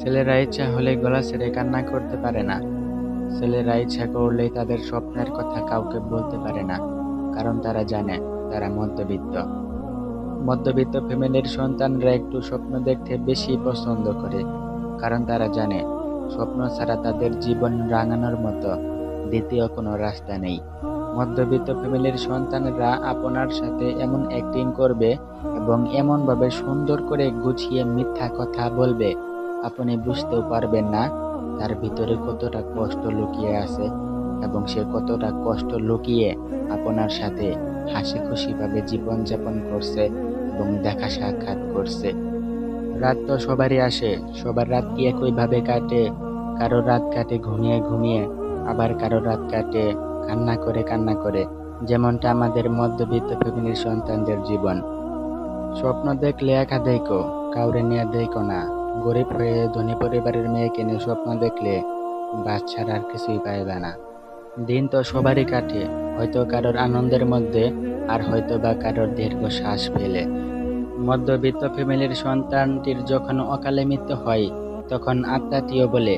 ছেলেরা ইচ্ছা হলে গলা ছেড়ে কান্না করতে পারে না। ছেলেরা ইচ্ছা করলেই তাদের স্বপ্নের কথা কাউকে বলতে পারে না, কারণ তারা জানে তারা মধ্যবিত্ত। মধ্যবিত্ত ফ্যামিলির সন্তানরা একটু স্বপ্ন দেখতে বেশি পছন্দ করে, কারণ তারা জানে স্বপ্ন ছাড়া তাদের জীবন রাঙানোর মতো দ্বিতীয় কোনো রাস্তা নেই। মধ্যবিত্ত ফ্যামিলির সন্তানরা আপনার সাথে এমন অ্যাক্টিং করবে এবং এমনভাবে সুন্দর করে গুছিয়ে মিথ্যা কথা বলবে আপনি বুঝতেও পারবেন না তার ভিতরে কতটা কষ্ট লুকিয়ে আছে এবং সে কতটা কষ্ট লুকিয়ে আপনার সাথে হাসি খুশিভাবে জীবনযাপন করছে এবং দেখা সাক্ষাৎ করছে। রাত তো সবারই আসে, সবার রাত কি একইভাবে কাটে? কারও রাত কাটে ঘুমিয়ে ঘুমিয়ে, আবার কারও রাত কাটে কান্না করে কান্না করে, যেমনটা আমাদের মধ্যবিত্ত ফ্যামিলির সন্তানদের জীবন। স্বপ্ন দেখলে একা দেখো, কাউরে নিয়ে দেখো না। গরিব হয়ে ধনী পরিবারের মেয়েকে নিয়ে স্বপ্ন দেখলে বাচ্চারা আর কিছুই পাইবে না। দিন তো সবারই কাটে, হয়তো কারোর আনন্দের মধ্যে আর হয়তো বা কারোর দীর্ঘ শ্বাস ফেলে। মধ্যবিত্ত ফ্যামিলির সন্তানটির যখন অকালে মৃত্যু হয়, তখন আত্মাটিও বলে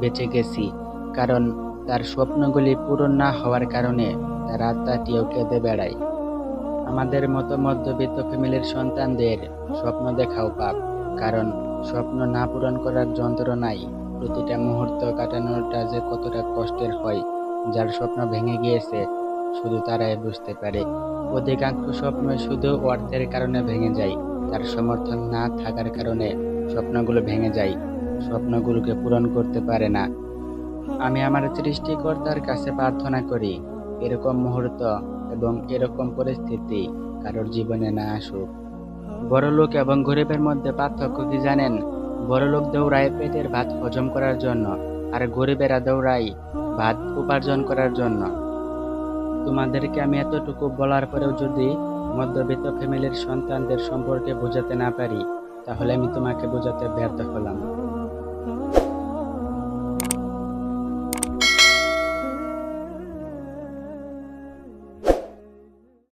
বেঁচে গেছি, কারণ তার স্বপ্নগুলি পূরণ না হওয়ার কারণে তার আত্মাটিও কেঁদে বেড়ায়। আমাদের মতো মধ্যবিত্ত ফ্যামিলির সন্তানদের স্বপ্ন দেখাও পাপ। কারণ স্বপ্ন না পূরণ করার যন্ত্রণাই প্রতিটা মুহূর্ত কাটানোটা যে কতটা কষ্টের হয়, যার স্বপ্ন ভেঙে গিয়েছে, শুধু তারাই বুঝতে পারে। অধিকাংশ স্বপ্ন শুধু অর্থের কারণে ভেঙে যায়, তার সমর্থন না থাকার কারণে স্বপ্নগুলো ভেঙে যায়, স্বপ্নগুলোকে পূরণ করতে পারে না। আমি আমার সৃষ্টিকর্তার কাছে প্রার্থনা করি, এরকম মুহূর্ত এবং এরকম পরিস্থিতি কারোর জীবনে না আসুক। বড়লোক এবং গরিবের মধ্যে পার্থক্য কি জানেন? বড়লোক দৌড়ায় পেটের ভাত হজম করার জন্য আর গরিবেরা দৌড়ায় ভাত উপার্জন করার জন্য। তোমাদেরকে আমি এতটুকু বলার পরেও যদি মধ্যবিত্ত ফ্যামিলির সন্তানদের সম্পর্কে বোঝাতে না পারি, তাহলে আমি তোমাকে বোঝাতে ব্যর্থ হলাম।